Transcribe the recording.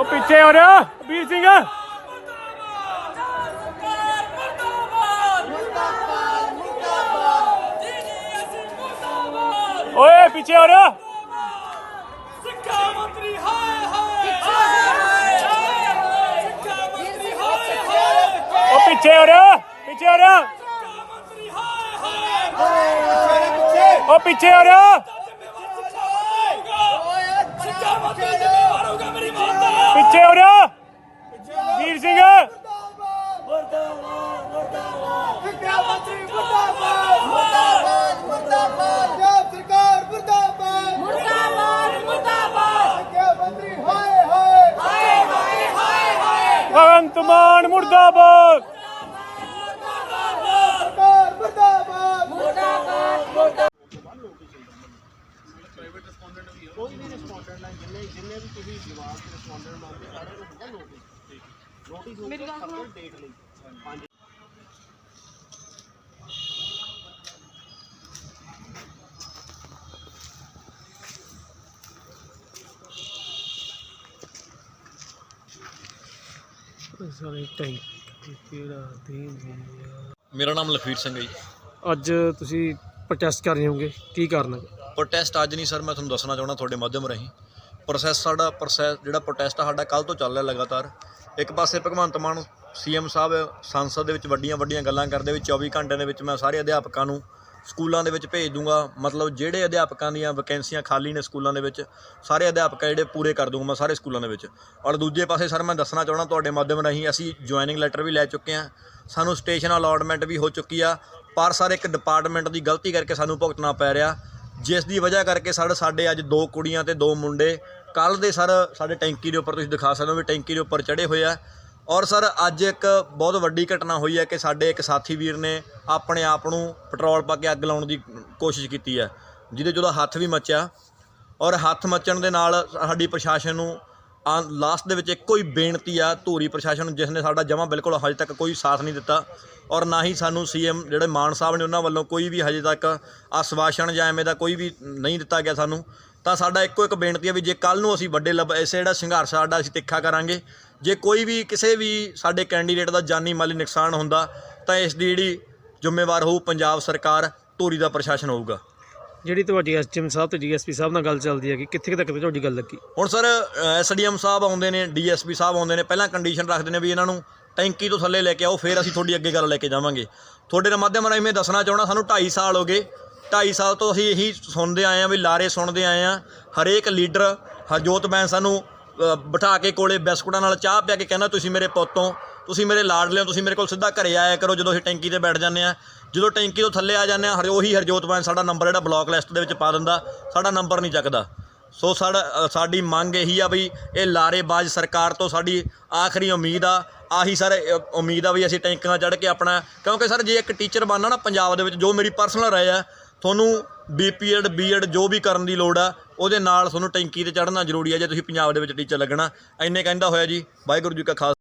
ਉਹ ਪਿੱਛੇ ਹੋ ਰਿਹਾ ਵੀਰ ਸਿੰਘ। ਓਏ, ਪਿੱਛੇ ਹੋ ਰਿਹਾ ਸਿੱਖਿਆ ਮੰਤਰੀ ਹਾਏ ਹਾਏ ਉਹ ਪਿੱਛੇ ਹੋ ਰਿਹਾ ਪਿੱਛੇ ਹੋ ਰਿਹਾ ਉਹ ਪਿੱਛੇ ਹੋ ਰਿਹਾ ਸਿੱਖਿਆ ਮੰਤਰੀ ਪਿੱਛੇ ਹੋ ਰਿਹਾ। ਵੀਰ ਸਿੰਘ। ਸਿੱਖਿਆ ਮੰਤਰੀ ਮੁਰਦਾਬਾਦ ਮੁਰਦਾਬਾਦ ਮੁਰਦਾਬਾਦ ਪੰਜਾਬ ਸਰਕਾਰ ਮੁਰਦਾਬਾਦ ਮੁਰਦਾਬਾਦ ਮੁਰਦਾਬਾਦ ਸਿੱਖਿਆ ਮੰਤਰੀ ਹਾਏ ਹਾਏ ਹਾਏ ਹਾਏ ਹਾਏ ਹਾਏ ਭਗਵੰਤ ਮਾਨ ਮੁਰਦਾਬਾਦ ਸਰਕਾਰ ਮੁਰਦਾਬਾਦ ਕੋਈ ਵੀ ਰਿਸਪੌਂਡੈਂਟ ਹੈ ਜਿੰਨੇ ਜਿੰਨੇ ਵੀ ਤੁਸੀਂ ਜਵਾਬ ਤੇ ਰਿਸਪੌਂਡੈਂਟ ਮੰਗਦੇ ਸਾਰਿਆਂ ਨੂੰ ਹੁੰਦਾ ਨੋਟਿਸ ਨੋਟਿਸ ਮੇਰੀ ਗੱਲ ਸੁਣੋ। ਡੇਟ ਲਈ। ਪੰਜ ਸਾਰੇ ਟੈਂਕ ਕਿਹੜਾ ਦੇਨ ਮੇਰਾ ਨਾਮ ਲਖਵੀਰ ਸਿੰਘ ਹੈ ਜੀ। ਅੱਜ ਤੁਸੀਂ ਪ੍ਰੋਟੈਸਟ ਕਰ ਰਹੇ ਹੋਗੇ। ਕੀ ਕਾਰਨ ਹੈ? ਪ੍ਰੋਟੈਸਟ ਅੱਜ ਨਹੀਂ ਸਰ ਮੈਂ ਤੁਹਾਨੂੰ ਦੱਸਣਾ ਚਾਹੁੰਦਾ ਤੁਹਾਡੇ ਮਾਧਿਅਮ ਰਾਹੀਂ। ਪ੍ਰੋਸੈਸ ਸਾਡਾ ਪ੍ਰੋਸੈਸ ਜਿਹੜਾ ਪ੍ਰੋਟੈਸਟ ਆ, ਸਾਡਾ ਕੱਲ ਤੋਂ ਚੱਲ ਰਿਹਾ ਲਗਾਤਾਰ। ਇੱਕ ਪਾਸੇ ਭਗਵੰਤ ਮਾਨ ਸੀਐਮ ਸਾਹਿਬ, ਸੰਸਦ ਦੇ ਵਿੱਚ ਵੱਡੀਆਂ ਵੱਡੀਆਂ ਗੱਲਾਂ ਕਰਦੇ ਵੀ 24 ਘੰਟਿਆਂ ਦੇ ਵਿੱਚ ਮੈਂ ਸਾਰੇ ਅਧਿਆਪਕਾਂ ਨੂੰ ਸਕੂਲਾਂ ਦੇ ਵਿੱਚ ਭੇਜ ਦੂੰਗਾ। ਮਤਲਬ ਜਿਹੜੇ ਅਧਿਆਪਕਾਂ ਦੀਆਂ ਵੈਕੈਂਸੀਆਂ ਖਾਲੀ ਨੇ ਸਕੂਲਾਂ ਦੇ ਵਿੱਚ, ਸਾਰੇ ਅਧਿਆਪਕ ਜਿਹੜੇ ਪੂਰੇ ਕਰ ਦੂੰਗਾ ਮੈਂ ਸਾਰੇ ਸਕੂਲਾਂ ਦੇ ਵਿੱਚ। ਔਰ ਦੂਜੇ ਪਾਸੇ ਸਰ, ਮੈਂ ਦੱਸਣਾ ਚਾਹੁੰਦਾ ਤੁਹਾਡੇ ਮਾਧਿਅਮ ਰਾਹੀਂ, ਅਸੀਂ ਜੁਆਇਨਿੰਗ ਲੈਟਰ ਵੀ ਲੈ ਚੁੱਕੇ ਹਾਂ। ਸਾਨੂੰ ਸਟੇਸ਼ਨ ਅਲਾਟਮੈਂਟ ਵੀ ਹੋ ਚੁੱਕੀ ਆ। ਪਰ ਸਰ, ਇੱਕ ਡਿਪਾਰਟਮੈਂਟ ਦੀ ਗਲਤੀ ਕਰਕੇ ਸਾਨੂੰ ਭੁਗਤਣਾ ਪੈ ਰਿਹਾ। ਜਿਸ ਦੀ ਵਜ੍ਹਾ ਕਰਕੇ ਸਾਡੇ ਸਾਡੇ ਅੱਜ ਦੋ ਕੁੜੀਆਂ ਤੇ ਦੋ ਮੁੰਡੇ ਕੱਲ ਦੇ ਸਰ ਸਾਡੇ ਟੈਂਕੀ ਦੇ ਉੱਪਰ ਤੁਸੀਂ ਦਿਖਾ ਸਕਦੇ ਹੋ ਵੀ ਟੈਂਕੀ ਦੇ ਉੱਪਰ ਚੜੇ ਹੋਏ ਆ। ਔਰ ਸਰ ਅੱਜ ਇੱਕ ਬਹੁਤ ਵੱਡੀ ਘਟਨਾ ਹੋਈ ਹੈ ਕਿ ਸਾਡੇ ਇੱਕ ਸਾਥੀ ਵੀਰ ਨੇ ਆਪਣੇ ਆਪ ਨੂੰ ਪੈਟਰੋਲ ਪਾ ਕੇ ਅੱਗ ਲਾਉਣ ਦੀ ਕੋਸ਼ਿਸ਼ ਕੀਤੀ ਹੈ, ਜਿਹਦੇ 'ਚ ਉਹਦਾ ਹੱਥ ਵੀ ਮੱਚਿਆ। ਔਰ ਹੱਥ ਮੱਚਣ ਦੇ ਨਾਲ ਸਾਡੀ ਪ੍ਰਸ਼ਾਸਨ ਨੂੰ ਲਾਸਟ ਦੇ ਵਿੱਚ ਇੱਕੋ ਹੀ ਬੇਨਤੀ ਆ ਧੂਰੀ ਪ੍ਰਸ਼ਾਸਨ ਨੂੰ ਜਿਸ ਨੇ ਸਾਡਾ ਜਮਾ ਬਿਲਕੁਲ ਹਜੇ ਤੱਕ ਕੋਈ ਸਾਥ ਨਹੀਂ ਦਿੱਤਾ। ਔਰ ਨਾ ਹੀ ਸਾਨੂੰ ਸੀਐਮ ਜਿਹੜੇ ਮਾਨ ਸਾਹਿਬ ਨੇ ਉਹਨਾਂ ਵੱਲੋਂ ਕੋਈ ਵੀ ਹਜੇ ਤੱਕ ਆਸਵਾਸ਼ਨ ਜਾਂ ਐਵੇਂ ਦਾ ਕੋਈ ਵੀ ਨਹੀਂ ਦਿੱਤਾ ਗਿਆ ਸਾਨੂੰ। ਤਾਂ ਸਾਡਾ ਇੱਕੋ ਇੱਕ ਬੇਨਤੀ ਹੈ ਵੀ ਜੇ ਕੱਲ ਨੂੰ ਅਸੀਂ ਵੱਡੇ ਲਬ ਇਸੇ ਜਿਹੜਾ ਸੰਘਰਸ਼ ਸਾਡਾ ਅਸੀਂ ਤਿੱਖਾ ਕਰਾਂਗੇ। ਜੇ ਕੋਈ ਵੀ ਕਿਸੇ ਵੀ ਸਾਡੇ ਕੈਂਡੀਡੇਟ ਦਾ ਜਾਨੀ ਮਾਲੀ ਨੁਕਸਾਨ ਹੁੰਦਾ ਤਾਂ ਇਸ ਦੀ ਜਿਹੜੀ ਜ਼ਿੰਮੇਵਾਰ ਹੋਊ ਪੰਜਾਬ ਸਰਕਾਰ ਧੂਰੀ ਦਾ ਪ੍ਰਸ਼ਾਸਨ ਹੋਊਗਾ। ਜਿਹੜੀ ਤੁਹਾਡੀ ਐਸਟੀਐਮ ਸਾਹਿਬ ਤੇ ਡੀਐਸਪੀ ਸਾਹਿਬ ਨਾਲ ਗੱਲ ਚੱਲਦੀ ਹੈ ਕਿ ਕਿੱਥੇ ਤੱਕ ਤੁਹਾਡੀ ਗੱਲ ਲੱਗੀ? ਹੁਣ ਸਰ ਐਸਡੀਐਮ ਸਾਹਿਬ ਆਉਂਦੇ ਨੇ ਡੀਐਸਪੀ ਸਾਹਿਬ ਆਉਂਦੇ ਨੇ ਪਹਿਲਾਂ ਕੰਡੀਸ਼ਨ ਰੱਖਦੇ ਨੇ ਵੀ ਇਹਨਾਂ ਨੂੰ ਟੈਂਕੀ ਤੋਂ ਥੱਲੇ ਲੈ ਕੇ ਆਓ ਫਿਰ ਅਸੀਂ ਤੁਹਾਡੀ ਅੱਗੇ ਗੱਲ ਲੈ ਕੇ ਜਾਵਾਂਗੇ। ਤੁਹਾਡੇ ਦੇ ਮਾਧਿਅਮ ਰਾਹੀਂ ਮੈਂ ਦੱਸਣਾ ਚਾਹਣਾ ਸਾਨੂੰ 2.5 ਸਾਲ ਹੋ ਗਏ 2.5 ਸਾਲ ਤੋਂ ਅਸੀਂ ਇਹੀ ਸੁਣਦੇ ਆਏ ਆ ਵੀ ਲਾਰੇ ਸੁਣਦੇ ਆਏ ਆ ਹਰੇਕ ਲੀਡਰ, ਹਰਜੋਤ ਬੈਨ ਸਾਨੂੰ ਬਿਠਾ ਕੇ ਕੋਲੇ ਬਿਸਕੁਟਾਂ ਨਾਲ ਚਾਹ ਪਿਆ ਕੇ ਕਹਿੰਦਾ, ਤੁਸੀਂ ਮੇਰੇ ਪੁੱਤੋਂ ਤੁਸੀਂ ਮੇਰੇ ਲਾਡ ਲਿਓ ਤੁਸੀਂ ਮੇਰੇ ਕੋਲ ਸਿੱਧਾ ਘਰੇ ਆਇਆ ਕਰੋ ਜਦੋਂ ਅਸੀਂ ਟੈਂਕੀ ਤੇ ਬੈਠ ਜਾਂਦੇ ਆ ਜਦੋਂ ਟੈਂਕੀ ਤੋਂ ਥੱਲੇ ਆ ਜਾਂਦੇ ਆ ਹਰ ਉਹੀ ਹਰਜੋਤ ਬੈਨ ਸਾਡਾ ਨੰਬਰ ਜਿਹੜਾ ਬਲੌਕ ਲਿਸਟ ਦੇ ਵਿੱਚ ਪਾ ਦਿੰਦਾ, ਸਾਡਾ ਨੰਬਰ ਨਹੀਂ ਚੱਕਦਾ। ਸੋ ਸਾਡਾ ਸਾਡੀ ਮੰਗ ਇਹੀ ਆ ਵੀ ਇਹ ਲਾਰੇਬਾਜ਼ ਸਰਕਾਰ ਤੋਂ ਸਾਡੀ ਆਖਰੀ ਉਮੀਦ ਆ। ਆਹੀ ਸਰ ਉਮੀਦ ਆ ਵੀ ਅਸੀਂ ਟੈਂਕਾਂ ਚੜ੍ਹ ਕੇ ਆਪਣਾ, ਕਿਉਂਕਿ ਸਰ ਜੇ ਇੱਕ ਟੀਚਰ ਬਣਨਾ ਨਾ ਪੰਜਾਬ ਦੇ ਵਿੱਚ, ਜੋ ਮੇਰੀ ਪਰਸਨਲ ਰਾਏ ਆ ਤੁਹਾਨੂੰ ਬੀਪੀਐਡ ਬੀਐਡ ਜੋ ਵੀ ਕਰਨ ਦੀ ਲੋੜ ਆ, ਉਹਦੇ ਨਾਲ ਤੁਹਾਨੂੰ ਟੈਂਕੀ ਤੇ ਚੜ੍ਹਨਾ ਜ਼ਰੂਰੀ ਆ, ਜੇ ਤੁਸੀਂ ਪੰਜਾਬ ਦੇ ਵਿੱਚ ਟੀਚਰ ਲੱਗਣਾ। ਇੰਨੇ ਕਹਿੰਦਾ ਹੋਇਆ ਜੀ, ਵਾਹਿਗੁਰੂ ਜੀ ਕਾ ਖਾਲਸਾ।